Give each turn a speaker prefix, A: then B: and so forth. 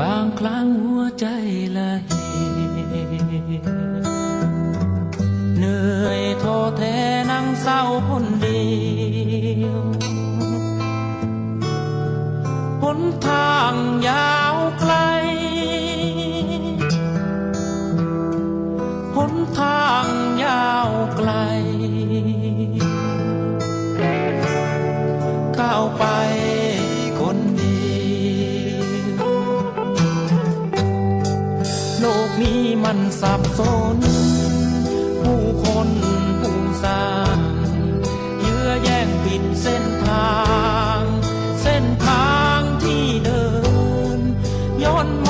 A: บางครั้งหัวใจละเหตุเหนื่อยท้อแท้นั่งเศร้าคนเดียวหนทางยาวไกลหนทางยาวไกล กนี้มันสับสน ผู้คนผู้สร้างเยื้อแย่งปิดเส้นทาง เส้นทางที่เดินย้อนมา